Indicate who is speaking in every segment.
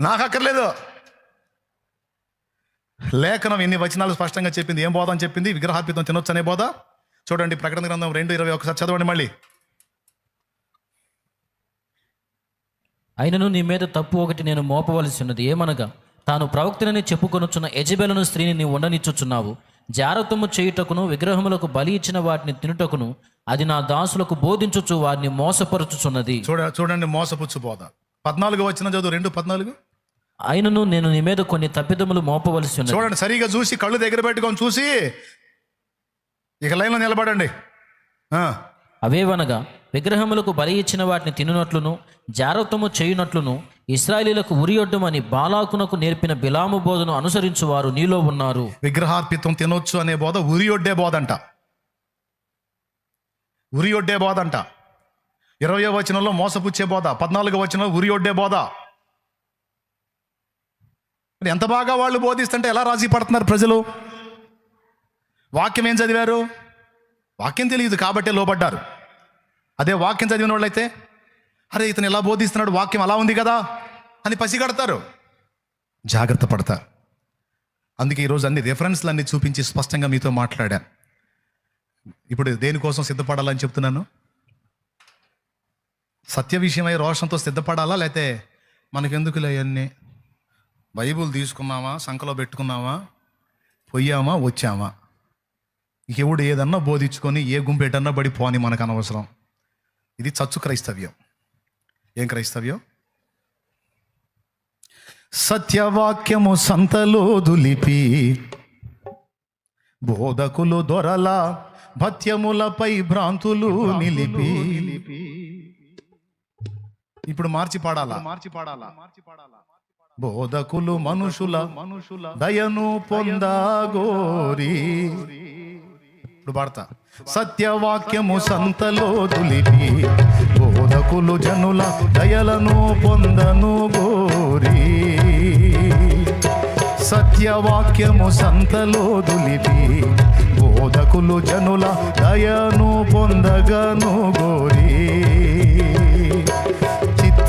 Speaker 1: నాకు అక్కర్లేదు లేఖనం ఎన్ని వచనాలు స్పష్టంగా చెప్పింది ఏం బోధ అని చెప్పింది విగ్రహార్పితం తినొచ్చు అనే బోధ? చూడండి ప్రకటన గ్రంథం రెండు ఇరవై ఒకసారి చదవండి మళ్ళీ.
Speaker 2: అయినను నీ మీద తప్పు ఒకటి నేను మోపవలసి ఉన్నది. ఏమనగా తాను ప్రవక్తనని చెప్పుకొనుచున్న యజబెలను స్త్రీని నీ ఉండనిచ్చుచున్నావు జారత్వము చేయుటకును విగ్రహములకు బలి ఇచ్చిన వాటిని తినుటకును అది నా దాసులకు బోధించుచు వారిని మోసపరచుచున్నది.
Speaker 1: చూడ చూడండి మోసపుచ్చు బోధ. పద్నాలుగు వచ్చిన చదువు రెండు పద్నాలుగు?
Speaker 2: అయినను నేను నీ మీద కొన్ని తప్పిదములు మోపవలసి ఉన్నది.
Speaker 1: చూడండి సరిగా చూసి కళ్ళు దగ్గర పెట్టుకొని చూసి ఇక లైన్లో నిలబడండి.
Speaker 2: అవేవనగా విగ్రహములకు బలి ఇచ్చిన వాటిని తినునట్లును జారత్వము చేయునట్లును ఇస్రాయేలీలకు ఉరియొడ్డమని బాలాకునకు నేర్పిన బిలాము బోధను అనుసరించు వారు నీలో ఉన్నారు.
Speaker 1: విగ్రహార్పితం తినొచ్చు అనే బోధ ఉరియొడ్డే బోధ అంట ఉరియొడ్డే బోధ అంట ఇరవయో వచనంలో మోసపుచ్చే బోధ పద్నాలుగో వచనంలో ఉరియొడ్డే బోధ. ఎంత బాగా వాళ్ళు బోధిస్తుంటే ఎలా రాజీ పడుతున్నారు ప్రజలు? వాక్యం ఏం చదివారు? వాక్యం తెలియదు కాబట్టే లోపడ్డారు అదే వాక్యం చదివిన వాళ్ళైతే అరే ఇతను ఎలా బోధిస్తున్నాడు? వాక్యం అలా ఉంది కదా అని పసిగడతారు. జాగ్రత్త పడతారు అందుకే ఈరోజు అన్ని రిఫరెన్స్లు అన్ని చూపించి స్పష్టంగా మీతో మాట్లాడాను ఇప్పుడు దేనికోసం సిద్ధపడాలని చెప్తున్నాను? సత్య విషయమై రోషంతో సిద్ధపడాలా? లేకపోతే మనకెందుకులే అవన్నీ బైబుల్ తీసుకున్నామా సంకలో పెట్టుకున్నామా పోయామా? వచ్చామా? ఎవడు ఏదన్నా బోధించుకొని ఏ గుంపేటన్నా బడి పోని మనకు అనవసరం ఇది చచ్చు క్రైస్తవ్యం. ఏం క్రైస్తవ్యం? సత్యవాక్యము సంతలో దులిపి బోధకులు దొరల భత్యములపై భ్రాంతులు నిలిపి. ఇప్పుడు మార్చి పాడాలా? మార్చి పాడాలా? మార్చి పాడాలా? బోధకులు మనుషుల మనుషుల దయను పొందాగోరి ఇప్పుడు పాడతా. సత్యవాక్యము సంతలో దులిపి. బోధకులు జనుల దయలను పొందను గోరి. సత్యవాక్యము సంతలో దులిపి. బోధకులు జనుల దయను పొందగను గోరి.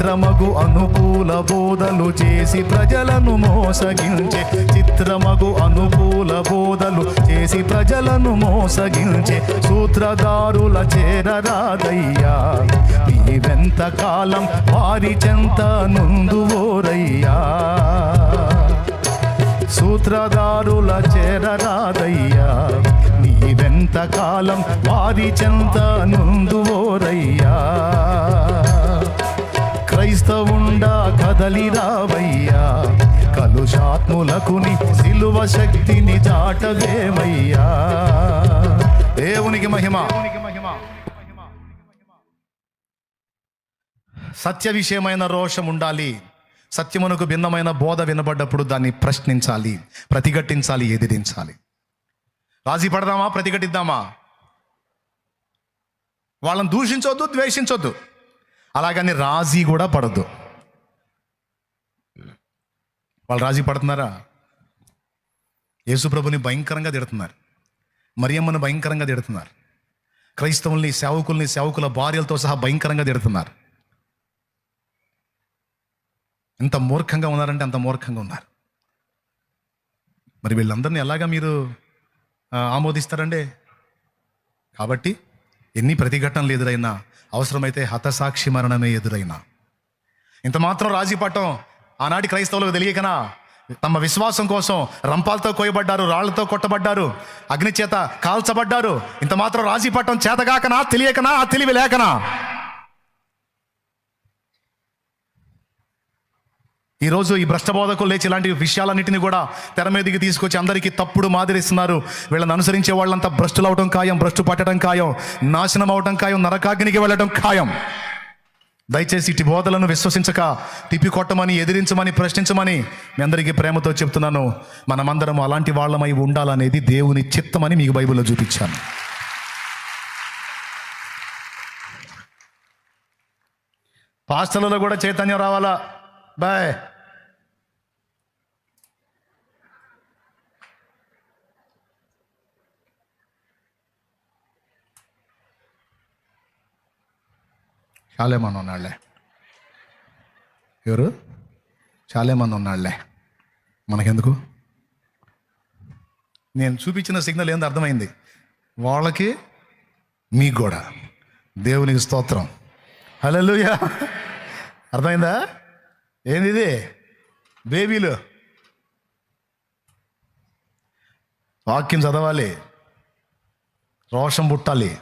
Speaker 1: చిత్రమగు అనుకూల బోధలు చేసి ప్రజలను మోసగించే. చిత్రమగు అనుకూల బోధలు చేసి ప్రజలను మోసగించే. సూత్రధారుల చేరరాదయ్యా నీవెంత కాలం వారి చెంత నుందువోరయ్యా సూత్రధారుల చేరరాదయ్యా నీవెంత కాలం వారి చెంత నుందువోరయ్యా క్రీస్తవుండా కదలి రావయ్యా. కలుషాత్ములకుని సిలువ శక్తిని చాటవేమయ్యా దేవునికి మహిమ. సత్య విషయమైన రోషం ఉండాలి. సత్యమునకు భిన్నమైన బోధ వినబడ్డప్పుడు దాన్ని ప్రశ్నించాలి ప్రతిఘటించాలి ఎదిరించాలి. రాజీ పడదామా? ప్రతిఘటిద్దామా? వాళ్ళని దూషించొద్దు ద్వేషించొద్దు. అలాగని రాజీ కూడా పడద్దు వాళ్ళు రాజీ పడుతున్నారా? యేసుప్రభుని భయంకరంగా తిడుతున్నారు. మరియమ్మను భయంకరంగా తిడుతున్నారు. క్రైస్తవుల్ని సేవకుల్ని సేవకుల భార్యలతో సహా భయంకరంగా తిడుతున్నారు. ఎంత మూర్ఖంగా ఉన్నారంటే అంత మూర్ఖంగా ఉన్నారు. మరి వీళ్ళందరినీ ఎలాగా మీరు ఆమోదిస్తారండి? కాబట్టి ఎన్ని ప్రతిఘటనలు ఎదురైనా అవసరమైతే హతసాక్షి మరణమే ఎదురైనా. ఇంత మాత్రం రాజీ పట్టం ఆనాటి క్రైస్తవులకు తెలియకనా? తమ విశ్వాసం కోసం రంపాలతో కోయబడ్డారు రాళ్ళతో కొట్టబడ్డారు అగ్ని చేత కాల్చబడ్డారు. ఇంత మాత్రం రాజీ పట్టం చేతగాకనా తెలియకనా తెలివి లేకనా? ఈరోజు ఈ భ్రష్టబోధకులు లేచి ఇలాంటి విషయాలన్నింటినీ కూడా తెర మీదకి తీసుకొచ్చి అందరికీ తప్పుడు మాదిరిస్తున్నారు. వీళ్ళని అనుసరించే వాళ్ళంతా భ్రష్టులు అవడం ఖాయం భ్రష్టు పట్టడం ఖాయం నాశనం అవడం ఖాయం నరకాగ్నికి వెళ్ళడం ఖాయం. దయచేసి ఇటు బోధలను విశ్వసించక తిప్పికొట్టమని ఎదిరించమని ప్రశ్నించమని మీ అందరికీ ప్రేమతో చెప్తున్నాను. మనమందరం అలాంటి వాళ్ళమై ఉండాలనేది దేవుని చిత్తమని మీకు బైబిల్లో చూపించాను. పాస్టర్లలో కూడా చైతన్యం రావాలా? బాయ్ చాలేమన్నా ఉన్నాళ్ళే ఎవరు? చాలామంది ఉన్నాళ్ళే మనకెందుకు? నేను చూపించిన సిగ్నల్ ఏందో అర్థమైంది. వాళ్ళకి మీకు కూడా. దేవునికి స్తోత్రం. హల్లెలూయా. అర్థమైందా? ఏంది ఇది బేబీలు. వాక్యం చదవాలి. రోషం పుట్టాలి.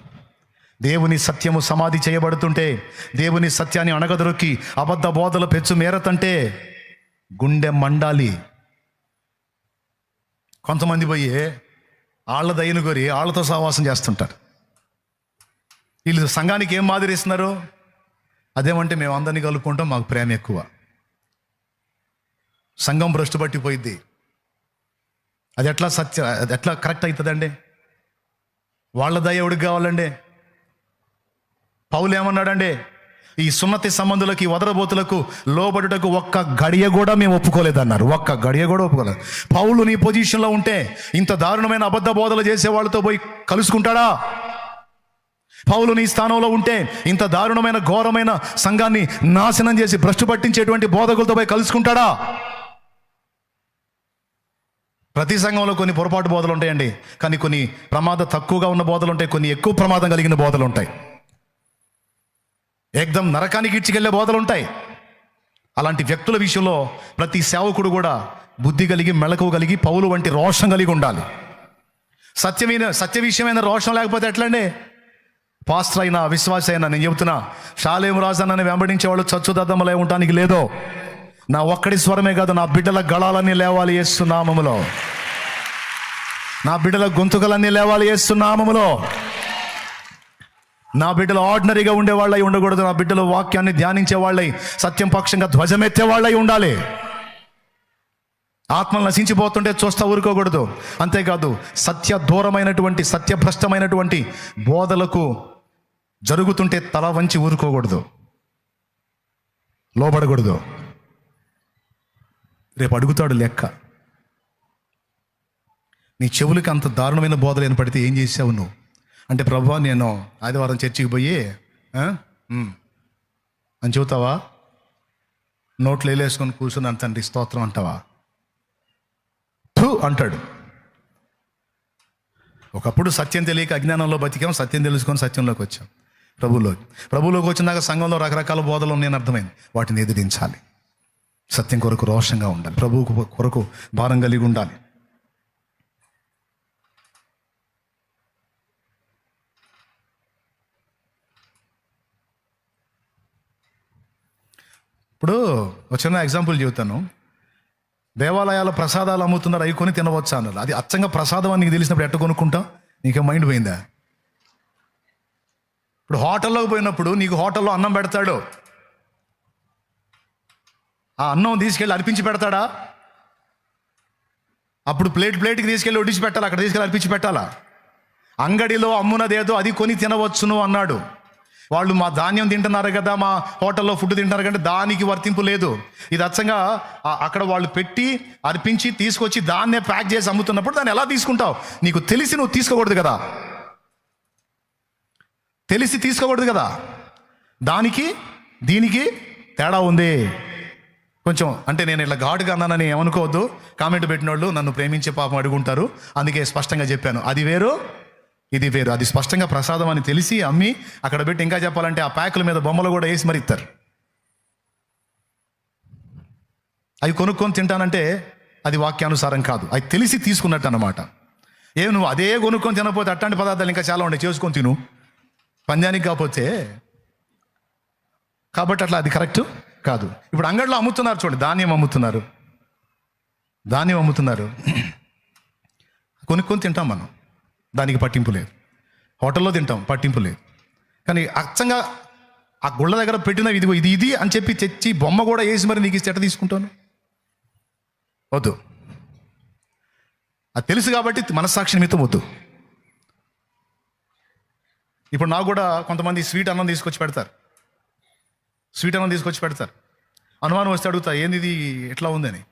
Speaker 1: దేవుని సత్యము సమాధి చేయబడుతుంటే దేవుని సత్యాన్ని అణగదొరికి అబద్ధ బోధలు పెచ్చు మేరతంటే గుండె మండాలి. కొంతమంది పోయి ఆళ్ళ దయను కోరి ఆళ్ళతో సహవాసం చేస్తుంటారు. వీళ్ళు సంఘానికి ఏం మాదిరిస్తున్నారు? అదేమంటే మేము అందరినీ కలుపుకుంటాం మాకు ప్రేమ ఎక్కువ. సంఘం భ్రష్టు పట్టిపోయిద్ది. అది ఎట్లా సత్య అది ఎట్లా కరెక్ట్ అవుతుందండి వాళ్ళ దయ ఎవడికి కావాలండి? పౌలు ఏమన్నాడండి? ఈ సున్నతి సంబంధులకి వదరబోతులకు లోబడుటకు ఒక్క గడియ కూడా మేము ఒప్పుకోలేదన్నారు. ఒక్క గడియ కూడా ఒప్పుకోలేదు. పౌలు నీ పొజిషన్లో ఉంటే ఇంత దారుణమైన అబద్ధ బోధలు చేసే వాళ్ళతో పోయి కలుసుకుంటాడా? పౌలు నీ స్థానంలో ఉంటే ఇంత దారుణమైన ఘోరమైన సంఘాన్ని నాశనం చేసి భ్రష్టు పట్టించేటువంటి బోధకులతో పోయి కలుసుకుంటాడా? ప్రతి సంఘంలో కొన్ని పొరపాటు బోధలు ఉంటాయండి కానీ కొన్ని ప్రమాద తక్కువగా ఉన్న బోధలు ఉంటాయి కొన్ని ఎక్కువ ప్రమాదం కలిగిన బోధలు ఉంటాయి ఏకదం నరకానికి ఇచ్చికెళ్ళే బోధలు ఉంటాయి అలాంటి వ్యక్తుల విషయంలో ప్రతి సేవకుడు కూడా బుద్ధి కలిగి మెళకువ కలిగి పౌలు వంటి రోషం కలిగి ఉండాలి. సత్యమైన సత్య విషయమైన రోషం లేకపోతే ఎట్లండి? పాస్టర్ అయినా విశ్వాస అయినా నేను చెబుతున్నా షాలేం రాజన్నని వెంబడించే వాళ్ళు చచ్చుదద్దమలై ఉండటానికి లేదో? నా ఒక్కడి స్వరమే కాదు నా బిడ్డల గళాలన్నీ లేవాలి ఏస్తున్నామములో నా బిడ్డల గొంతుకలన్నీ లేవాలి వేస్తున్నామములో నా బిడ్డలు ఆర్డినరీగా ఉండేవాళ్ళై ఉండకూడదు. నా బిడ్డలు వాక్యాన్ని ధ్యానించే వాళ్ళై సత్యం పక్షంగా ధ్వజమెత్తే వాళ్ళై ఉండాలి. ఆత్మలు నశించిపోతుంటే చూస్తా ఊరుకోకూడదు. అంతేకాదు సత్య దూరమైనటువంటి సత్యభ్రష్టమైనటువంటి బోధలకు జరుగుతుంటే తల వంచి ఊరుకోకూడదు. లోబడకూడదు. రేపు అడుగుతాడు లెక్క. నీ చెవులకి అంత దారుణమైన బోధలు వినపడితే ఏం చేసావు నువ్వు? అంటే ప్రభా నేను ఆదివారం చర్చికి పోయి అని చెబుతావా? నోట్లు వేలేసుకొని కూర్చుని తండ్రి స్తోత్రం అంటావా? థూ అంటాడు. ఒకప్పుడు సత్యం తెలియక అజ్ఞానంలో బతికాం సత్యం తెలుసుకొని సత్యంలోకి వచ్చాం. ప్రభులోకి ప్రభులోకి వచ్చినాక సంఘంలో రకరకాల బోధలు ఉన్నాయని అర్థమైంది. వాటిని ఎదిరించాలి. సత్యం కొరకు రోషంగా ఉండాలి. ప్రభువు కొరకు భారం కలిగి ఉండాలి. ఇప్పుడు ఒక చిన్న ఎగ్జాంపుల్ చెబుతాను. దేవాలయాల ప్రసాదాలు అమ్ముతున్నారు అవి కొని తినవచ్చు అన్నారు అది అచ్చంగా ప్రసాదం అని నీకు తెలిసినప్పుడు ఎట్ట కొనుక్కుంటాం నీకే మైండ్ పోయిందా? ఇప్పుడు హోటల్లోకి పోయినప్పుడు నీకు హోటల్లో అన్నం పెడతాడు. ఆ అన్నం తీసుకెళ్ళి అర్పించి పెడతాడా? అప్పుడు ప్లేట్ ప్లేట్కి తీసుకెళ్ళి ఒడిచి పెట్టాలి? అక్కడ తీసుకెళ్ళి అర్పించి పెట్టాలా? అంగడిలో అమ్మునదేదో అది కొని తినవచ్చును అన్నాడు. వాళ్ళు మా ధాన్యం తింటున్నారు కదా మా హోటల్లో ఫుడ్ తింటున్నారు కంటే దానికి వర్తింపు లేదు. ఇది అచ్చంగా అక్కడ వాళ్ళు పెట్టి అర్పించి తీసుకొచ్చి దాన్నే ప్యాక్ చేసి అమ్ముతున్నప్పుడు దాన్ని ఎలా తీసుకుంటావు? నీకు తెలిసి నువ్వు తీసుకోకూడదు కదా. తెలిసి తీసుకోకూడదు కదా. దానికి దీనికి తేడా ఉంది. కొంచెం అంటే నేను ఇట్లా ఘాటుగా అన్నానని ఏమనుకోవద్దు. కామెంట్ పెట్టిన వాళ్ళు నన్ను ప్రేమించే పాపం అడుగుంటారు. అందుకే స్పష్టంగా చెప్పాను. అది వేరు ఇది వేరు. అది స్పష్టంగా ప్రసాదం అని తెలిసి అమ్మి అక్కడ పెట్టి ఇంకా చెప్పాలంటే ఆ ప్యాకుల మీద బొమ్మలు కూడా వేసి మరి ఇస్తారు అవి కొనుక్కొని తింటానంటే అది వాక్యానుసారం కాదు. అది తెలిసి తీసుకున్నట్టు అనమాట ఏ నువ్వు అదే కొనుక్కొని తినకపోతే అట్లాంటి పదార్థాలు ఇంకా చాలా ఉండే చేసుకొని తిను. పంజానికి కాకపోతే కాబట్టి అట్లా అది కరెక్ట్ కాదు. ఇప్పుడు అంగడిలో అమ్ముతున్నారు చూడండి. ధాన్యం అమ్ముతున్నారు. ధాన్యం అమ్ముతున్నారు. కొనుక్కొని తింటాం మనం. దానికి పట్టింపు లేదు. హోటల్లో తింటాం పట్టింపు లేదు. కానీ అచ్చంగా ఆ గుళ్ళ దగ్గర పెట్టిన ఇదిగో ఇది ఇది అని చెప్పి తెచ్చి బొమ్మ కూడా వేసి మరి నీకు చెట్ట తీసుకుంటాను? వద్దు. అది తెలుసు కాబట్టి మనస్సాక్షి నిమిత్తం వద్దు. ఇప్పుడు నాకు కూడా కొంతమంది స్వీట్ అన్నం తీసుకొచ్చి పెడతారు. స్వీట్ అన్నం తీసుకొచ్చి పెడతారు. అనుమానం వస్తే అడుగుతా ఏంది ఇది? ఎట్లా ఉందని?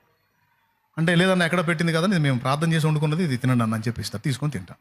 Speaker 1: అంటే లేదన్న ఎక్కడ పెట్టింది కదా నేను మేము ప్రార్థన చేసి వండుకున్నది ఇది తినండి అన్న అని చెప్పిస్తారు తీసుకొని తింటాం.